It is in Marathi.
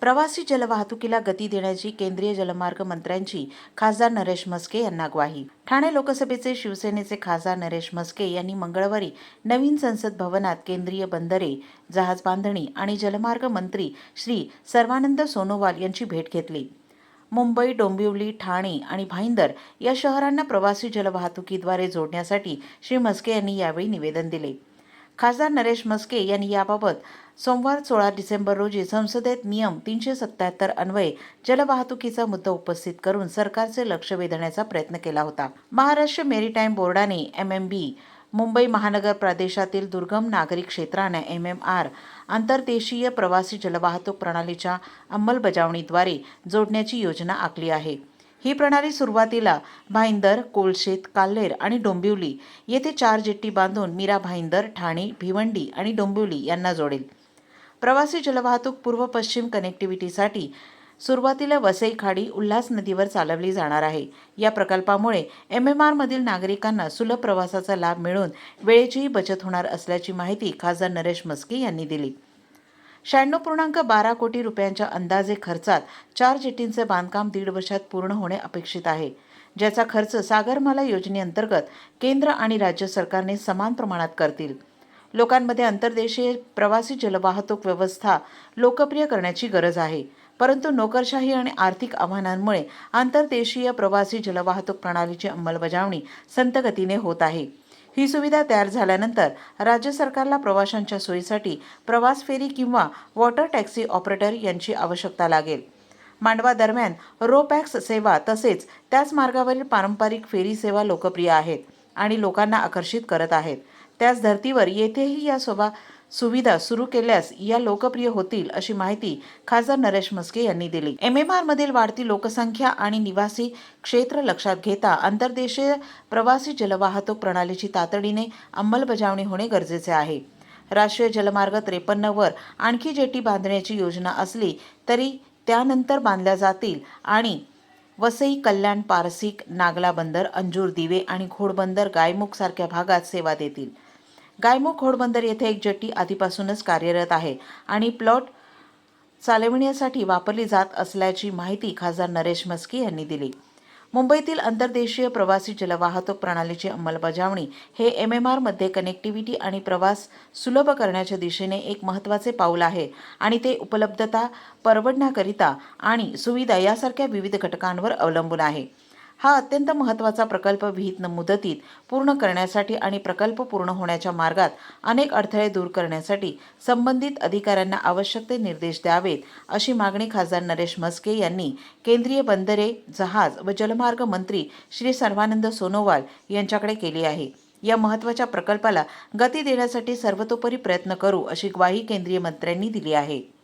प्रवासी जलवाहतुकीला गती देण्याची केंद्रीय जलमार्ग मंत्र्यांची खासदार नरेश म्हस्के यांना ग्वाही. ठाणे लोकसभेचे शिवसेनेचे खासदार नरेश म्हस्के यांनी मंगळवारी नवीन संसद भवनात केंद्रीय बंदरे जहाज बांधणी आणि जलमार्ग मंत्री श्री सर्वानंद सोनोवाल यांची भेट घेतली. मुंबई डोंबिवली ठाणे आणि भाईंदर या शहरांना प्रवासी जलवाहतुकीद्वारे जोडण्यासाठी श्री म्हस्के यांनी यावेळी निवेदन दिले. खासदार नरेश म्हस्के यांनी याबाबत सोमवार सोळा डिसेंबर रोजी संसदेत नियम तीनशे सत्याहत्तर अन्वये जलवाहतुकीचा मुद्दा उपस्थित करून सरकारचे लक्ष वेधण्याचा प्रयत्न केला होता. महाराष्ट्र मेरीटाईम बोर्डाने एम एम बी मुंबई महानगर प्रदेशातील दुर्गम नागरी क्षेत्राने एम एम आर आंतरदेशीय प्रवासी जलवाहतूक प्रणालीच्या अंमलबजावणीद्वारे जोडण्याची योजना आखली आहे. ही प्रणाली सुरुवातीला भाईंदर कोळशेत काल्हेर आणि डोंबिवली येथे चार जेट्टी बांधून मीरा भाईंदर ठाणे भिवंडी आणि डोंबिवली यांना जोडेल. प्रवासी जलवाहतूक पूर्व पश्चिम कनेक्टिव्हिटीसाठी सुरुवातीला वसई खाडी उल्हास नदीवर चालवली जाणार आहे. या प्रकल्पामुळे एम एम आरमधील नागरिकांना सुलभ प्रवासाचा लाभ मिळून वेळेचीही बचत होणार असल्याची माहिती खासदार नरेश मस्की यांनी दिली. शहाण्णव पूर्णांक बारा कोटी रुपयांच्या अंदाजे खर्चात चार जेटींचे बांधकाम दीड वर्षात पूर्ण होणे अपेक्षित आहे. ज्याचा खर्च सागरमाला योजनेअंतर्गत केंद्र आणि राज्य सरकारने समान प्रमाणात करतील. लोकांमध्ये अंतर्देशीय प्रवासी जलवाहतूक व्यवस्था लोकप्रिय करण्याची गरज आहे. परंतु नोकरशाही आणि आर्थिक आव्हानांमुळे आंतरदेशीय प्रवासी जलवाहतूक प्रणालीची अंमलबजावणी संतगतीने होत आहे. ही सुविधा तयार झाल्यानंतर राज्य सरकारला प्रवाशांच्या सोयीसाठी प्रवास फेरी किंवा वॉटर टॅक्सी ऑपरेटर यांची आवश्यकता लागेल. मांडवा दरम्यान रो पॅक्स सेवा तसेच त्याच मार्गावरील पारंपरिक फेरी सेवा लोकप्रिय आहेत आणि लोकांना आकर्षित करत आहेत. त्याच धर्तीवर येथेही या सोबा सुविधा सुरू केल्यास या लोकप्रिय होतील अशी माहिती खासदार नरेश म्हस्के यांनी दिली. एम एम आरमधील वाढती लोकसंख्या आणि निवासी क्षेत्र लक्षात घेता आंतरदेशीय प्रवासी जलवाहतूक प्रणालीची तातडीने अंमलबजावणी होणे गरजेचे आहे. राष्ट्रीय जलमार्ग त्रेपन्नवर आणखी जेटी बांधण्याची योजना असली तरी त्यानंतर बांधल्या जातील आणि वसई कल्याण पारसिक नागला बंदर अंजूर दिवे आणि घोडबंदर गायमुख सारख्या भागात सेवा देतील. गायमुख घोडबंदर येथे एक जट्टी आधीपासूनच कार्यरत आहे आणि प्लॉट चालविण्यासाठी वापरली जात असल्याची माहिती खासदार नरेश मस्की यांनी दिली. मुंबईतील अंतर्देशीय प्रवासी जलवाहतूक प्रणालीची अंमलबजावणी हे एम एम आरमध्ये कनेक्टिव्हिटी आणि प्रवास सुलभ करण्याच्या दिशेने एक महत्त्वाचे पाऊल आहे आणि ते उपलब्धता परवडण्याकरिता आणि सुविधा यासारख्या विविध घटकांवर अवलंबून आहे. हा अत्यंत महत्त्वाचा प्रकल्प विहित मुदतीत पूर्ण करण्यासाठी आणि प्रकल्प पूर्ण होण्याच्या मार्गात अनेक अडथळे दूर करण्यासाठी संबंधित अधिकाऱ्यांना आवश्यक ते निर्देश द्यावेत अशी मागणी खासदार नरेश म्हस्के यांनी केंद्रीय बंदरे जहाज व जलमार्ग मंत्री श्री सर्वानंद सोनोवाल यांच्याकडे केली आहे. या महत्त्वाच्या प्रकल्पाला गती देण्यासाठी सर्वतोपरी प्रयत्न करू अशी ग्वाही केंद्रीय मंत्र्यांनी दिली आहे.